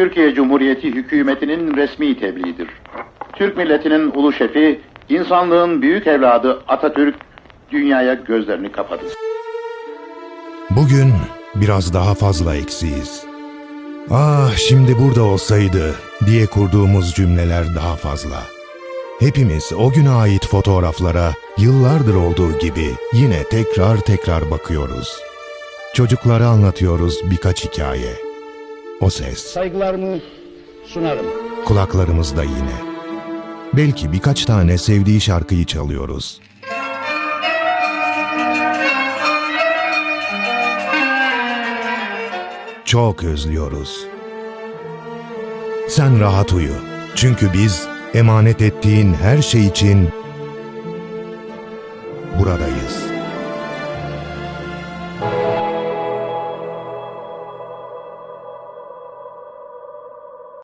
Türkiye Cumhuriyeti hükümetinin resmi tebliğidir. Türk milletinin ulu şefi, insanlığın büyük evladı Atatürk dünyaya gözlerini kapadı. Bugün biraz daha fazla eksiyiz. Ah şimdi burada olsaydı diye kurduğumuz cümleler daha fazla. Hepimiz o güne ait fotoğraflara yıllardır olduğu gibi yine tekrar tekrar bakıyoruz. Çocuklara anlatıyoruz birkaç hikaye o ses. Saygılarımı sunarım. Kulaklarımızda yine. Belki birkaç tane sevdiği şarkıyı çalıyoruz. Çok özlüyoruz. Sen rahat uyu. Çünkü biz emanet ettiğin her şey için buradayız.''